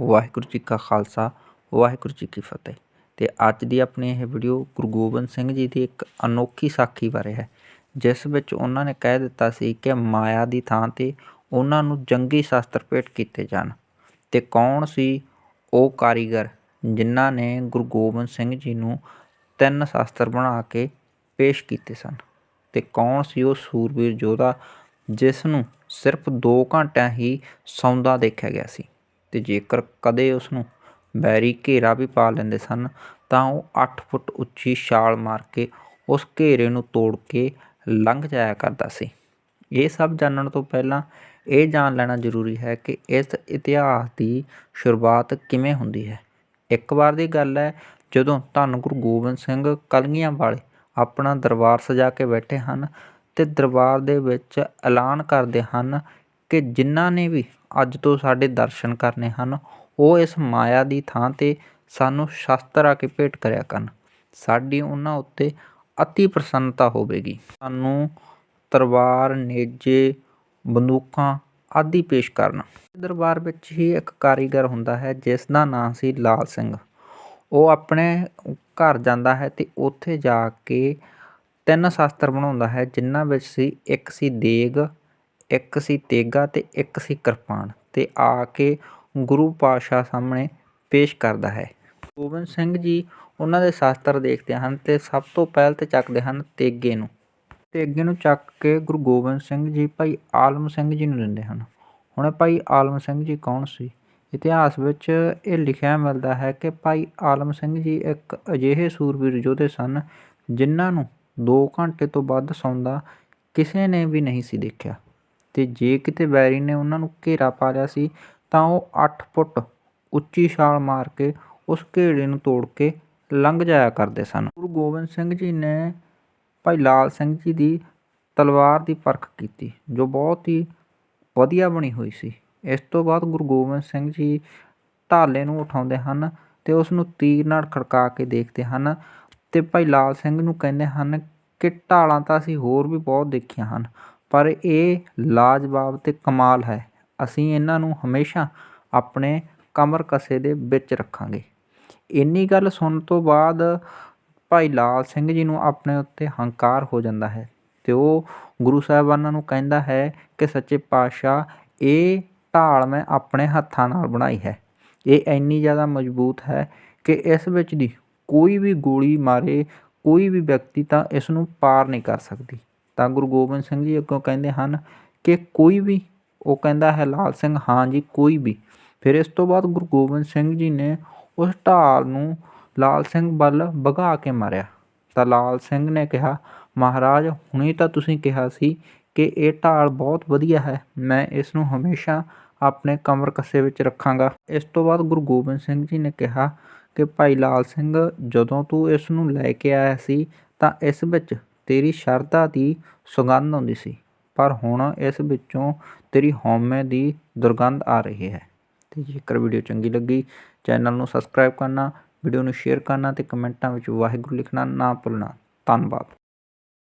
ਵਾਹਿਗੁਰੂ ਜੀ ਕਾ ਖਾਲਸਾ, ਵਾਹਿਗੁਰੂ ਜੀ ਕੀ ਫਤਿਹ। ਤੇ ਅੱਜ ਦੀ ਆਪਣੀ ਇਹ ਵੀਡੀਓ ਗੁਰੂ ਗੋਬਿੰਦ ਸਿੰਘ ਜੀ ਦੀ ਇੱਕ ਅਨੋਖੀ ਸਾਖੀ ਬਾਰੇ ਹੈ, ਜਿਸ ਵਿੱਚ ਉਹਨਾਂ ਨੇ ਕਹਿ ਦਿੱਤਾ ਸੀ ਕਿ ਮਾਇਆ ਦੀ ਥਾਂ ਤੇ ਉਹਨਾਂ ਨੂੰ ਜੰਗੀ ਸ਼ਾਸਤਰ ਭੇਟ ਕੀਤੇ ਜਾਣ। ਤੇ ਕੌਣ ਸੀ ਉਹ ਕਾਰੀਗਰ ਜਿਨ੍ਹਾਂ ਨੇ ਗੁਰੂ ਗੋਬਿੰਦ ਸਿੰਘ ਜੀ ਨੂੰ ਤਿੰਨ ਸ਼ਾਸਤਰ ਬਣਾ ਕੇ ਪੇਸ਼ ਕੀਤੇ ਸਨ? ਤੇ ਕੌਣ ਸੀ ਉਹ ਸੂਰਬੀਰ ਯੋਧਾ ਜਿਸ ਨੂੰ ਸਿਰਫ 2 ਘੰਟਿਆਂ ਹੀ ਸੌਂਦਾ ਦੇਖਿਆ ਗਿਆ ਸੀ? ਤੇ ਜੇਕਰ ਕਦੇ ਉਸ ਨੂੰ ਬੈਰੀ ਘੇਰਾ ਵੀ ਪਾ ਲੈਂਦੇ ਸਨ, ਤਾਂ ਉਹ ਅੱਠ ਫੁੱਟ ਉੱਚੀ ਛਾਲ ਮਾਰ ਕੇ ਉਸ ਘੇਰੇ ਨੂੰ ਤੋੜ ਕੇ ਲੰਘ ਜਾਇਆ ਕਰਦਾ ਸੀ। ਇਹ ਸਭ ਜਾਣਨ ਤੋਂ ਪਹਿਲਾਂ ਇਹ ਜਾਣ ਲੈਣਾ ਜ਼ਰੂਰੀ ਹੈ ਕਿ ਇਸ ਇਤਿਹਾਸ ਦੀ ਸ਼ੁਰੂਆਤ ਕਿਵੇਂ ਹੁੰਦੀ ਹੈ। ਇੱਕ ਵਾਰ ਦੀ ਗੱਲ ਹੈ, ਜਦੋਂ ਧੰਨ ਗੁਰੂ ਗੋਬਿੰਦ ਸਿੰਘ ਕਲਗੀਆਂ ਵਾਲੇ ਆਪਣਾ ਦਰਬਾਰ ਸਜਾ ਕੇ ਬੈਠੇ ਹਨ ਤੇ ਦਰਬਾਰ ਦੇ ਵਿੱਚ ਐਲਾਨ ਕਰਦੇ ਹਨ ਕਿ ਜਿਨ੍ਹਾਂ ਨੇ ਵੀ ਅੱਜ ਤੋਂ ਸਾਡੇ ਦਰਸ਼ਨ ਕਰਨੇ ਹਨ, ਉਹ ਇਸ ਮਾਇਆ ਦੀ ਥਾਂ ਤੇ ਸਾਨੂੰ ਸ਼ਸਤਰ ਆ ਕੇ ਭੇਟ ਕਰਿਆ ਕਰਨ। ਸਾਡੀ ਉਹਨਾਂ ਉੱਤੇ ਅਤੀ ਪ੍ਰਸੰਨਤਾ ਹੋਵੇਗੀ। ਸਾਨੂੰ ਤਲਵਾਰ, ਨੇਜੇ, ਬੰਦੂਕਾਂ ਆਦਿ ਪੇਸ਼ ਕਰਨ। ਦਰਬਾਰ ਵਿੱਚ ਹੀ ਇੱਕ ਕਾਰੀਗਰ ਹੁੰਦਾ ਹੈ, ਜਿਸ ਦਾ ਨਾਂ ਸੀ ਲਾਲ ਸਿੰਘ। ਉਹ ਆਪਣੇ ਘਰ ਜਾਂਦਾ ਹੈ ਤੇ ਉੱਥੇ ਜਾ ਕੇ ਤਿੰਨ ਸ਼ਸਤਰ ਬਣਾਉਂਦਾ ਹੈ, ਜਿਨ੍ਹਾਂ ਵਿੱਚ ਸੀ, ਇੱਕ ਸੀ ਦੇਗ ਇੱਕ ਸੀ ਤੇਗਾ ਅਤੇ ਇੱਕ ਸੀ ਕਿਰਪਾਨ ਅਤੇ ਆ ਕੇ ਗੁਰੂ ਪਾਤਸ਼ਾਹ ਸਾਹਮਣੇ ਪੇਸ਼ ਕਰਦਾ ਹੈ। ਗੋਬਿੰਦ ਸਿੰਘ ਜੀ ਉਹਨਾਂ ਦੇ ਸ਼ਾਸਤਰ ਦੇਖਦੇ ਹਨ ਅਤੇ ਸਭ ਤੋਂ ਪਹਿਲ ਤੇ ਚੱਕਦੇ ਹਨ ਤੇਗੇ ਨੂੰ। ਤੇਗੇ ਨੂੰ ਚੱਕ ਕੇ ਗੁਰੂ ਗੋਬਿੰਦ ਸਿੰਘ ਜੀ, ਭਾਈ ਆਲਮ ਸਿੰਘ ਜੀ ਨੂੰ ਦਿੰਦੇ ਹਨ। ਹੁਣ ਭਾਈ ਆਲਮ ਸਿੰਘ ਜੀ ਕੌਣ ਸੀ? ਇਤਿਹਾਸ ਵਿੱਚ ਇਹ ਲਿਖਿਆ ਮਿਲਦਾ ਹੈ ਕਿ ਭਾਈ ਆਲਮ ਸਿੰਘ ਜੀ ਇੱਕ ਅਜਿਹੇ ਸੂਰਬੀਰ ਯੋਧੇ ਸਨ ਜਿਨ੍ਹਾਂ ਨੂੰ 2 ਘੰਟੇ ਤੋਂ ਵੱਧ ਸੌਂਦਾ ਕਿਸੇ ਨੇ ਵੀ ਨਹੀਂ ਸੀ ਦੇਖਿਆ। ਅਤੇ ਜੇ ਕਿਤੇ ਵੈਰੀ ਨੇ ਉਹਨਾਂ ਨੂੰ ਘੇਰਾ ਪਾ ਲਿਆ ਸੀ, ਤਾਂ ਉਹ ਅੱਠ ਫੁੱਟ ਉੱਚੀ ਛਾਲ ਮਾਰ ਕੇ ਉਸ ਘੇਰੇ ਨੂੰ ਤੋੜ ਕੇ ਲੰਘ ਜਾਇਆ ਕਰਦੇ ਸਨ। ਗੁਰੂ ਗੋਬਿੰਦ ਸਿੰਘ ਜੀ ਨੇ ਭਾਈ ਲਾਲ ਸਿੰਘ ਜੀ ਦੀ ਤਲਵਾਰ ਦੀ ਪਰਖ ਕੀਤੀ, ਜੋ ਬਹੁਤ ਹੀ ਵਧੀਆ ਬਣੀ ਹੋਈ ਸੀ। ਇਸ ਤੋਂ ਬਾਅਦ ਗੁਰੂ ਗੋਬਿੰਦ ਸਿੰਘ ਜੀ ਢਾਲੇ ਨੂੰ ਉਠਾਉਂਦੇ ਹਨ ਤੇ ਉਸ ਨੂੰ ਤੀਰ ਨਾਲ ਖੜਕਾ ਕੇ ਦੇਖਦੇ ਹਨ ਤੇ ਭਾਈ ਲਾਲ ਸਿੰਘ ਨੂੰ ਕਹਿੰਦੇ ਹਨ ਕਿ ਢਾਲਾਂ ਤਾਂ ਅਸੀਂ ਹੋਰ ਵੀ ਬਹੁਤ ਦੇਖੀਆਂ ਹਨ ਪਰ ਇਹ ਲਾਜਵਾਬ ਅਤੇ ਕਮਾਲ ਹੈ। ਅਸੀਂ ਇਹਨਾਂ ਨੂੰ ਹਮੇਸ਼ਾ ਆਪਣੇ ਕਮਰ ਕਸੇ ਦੇ ਵਿੱਚ ਰੱਖਾਂਗੇ। ਇੰਨੀ ਗੱਲ ਸੁਣਨ ਤੋਂ ਬਾਅਦ ਭਾਈ ਲਾਲ ਸਿੰਘ ਜੀ ਨੂੰ ਆਪਣੇ ਉੱਤੇ ਹੰਕਾਰ ਹੋ ਜਾਂਦਾ ਹੈ ਅਤੇ ਉਹ ਗੁਰੂ ਸਾਹਿਬਾਨਾਂ ਨੂੰ ਕਹਿੰਦਾ ਹੈ ਕਿ ਸੱਚੇ ਪਾਤਸ਼ਾਹ, ਇਹ ਢਾਲ ਮੈਂ ਆਪਣੇ ਹੱਥਾਂ ਨਾਲ ਬਣਾਈ ਹੈ। ਇਹ ਇੰਨੀ ਜ਼ਿਆਦਾ ਮਜ਼ਬੂਤ ਹੈ ਕਿ ਇਸ ਵਿੱਚ ਦੀ ਕੋਈ ਵੀ ਗੋਲੀ ਮਾਰੇ, ਕੋਈ ਵੀ ਵਿਅਕਤੀ ਤਾਂ ਇਸ ਨੂੰ ਪਾਰ ਨਹੀਂ ਕਰ ਸਕਦੀ। ਤਾਂ ਗੁਰੂ ਗੋਬਿੰਦ ਸਿੰਘ ਜੀ ਅੱਗੋਂ ਕਹਿੰਦੇ ਹਨ ਕਿ ਕੋਈ ਵੀ, ਉਹ ਕਹਿੰਦਾ ਹੈ ਲਾਲ ਸਿੰਘ, ਹਾਂ ਜੀ, ਕੋਈ ਵੀ। ਫਿਰ ਇਸ ਤੋਂ ਬਾਅਦ ਗੁਰੂ ਗੋਬਿੰਦ ਸਿੰਘ ਜੀ ਨੇ ਉਸ ਢਾਲ ਨੂੰ ਲਾਲ ਸਿੰਘ ਵੱਲ ਵਗਾ ਕੇ ਮਾਰਿਆ। ਤਾਂ ਲਾਲ ਸਿੰਘ ਨੇ ਕਿਹਾ, ਮਹਾਰਾਜ, ਹੁਣੇ ਤਾਂ ਤੁਸੀਂ ਕਿਹਾ ਸੀ ਕਿ ਇਹ ਢਾਲ ਬਹੁਤ ਵਧੀਆ ਹੈ। ਮੈਂ ਇਸ ਨੂੰ ਹਮੇਸ਼ਾ ਆਪਣੇ ਕਮਰ ਕੱਸੇ ਵਿੱਚ ਰੱਖਾਂਗਾ। ਇਸ ਤੋਂ ਬਾਅਦ ਗੁਰੂ ਗੋਬਿੰਦ ਸਿੰਘ ਜੀ ਨੇ ਕਿਹਾ ਕਿ, ਭਾਈ ਲਾਲ ਸਿੰਘ, ਜਦੋਂ ਤੂੰ ਇਸ ਨੂੰ ਲੈ ਕੇ ਆਇਆ ਸੀ, ਤਾਂ ਇਸ ਵਿੱਚ ਤੇਰੀ ਸ਼ਰਧਾ ਦੀ ਸੁਗੰਧ ਆਉਂਦੀ ਸੀ, ਪਰ ਹੁਣ ਇਸ ਵਿੱਚੋਂ ਤੇਰੀ ਹਉਮੈ ਦੀ ਦੁਰਗੰਧ ਆ ਰਹੀ ਹੈ। ਤੇ ਜੇਕਰ ਵੀਡੀਓ ਚੰਗੀ ਲੱਗੀ, ਚੈਨਲ ਨੂੰ ਸਬਸਕ੍ਰਾਈਬ ਕਰਨਾ, ਵੀਡੀਓ ਨੂੰ ਸ਼ੇਅਰ ਕਰਨਾ ਤੇ ਕਮੈਂਟਾਂ ਵਿੱਚ ਵਾਹਿਗੁਰੂ ਲਿਖਣਾ ਨਾ ਭੁੱਲਣਾ। ਧੰਨਵਾਦ।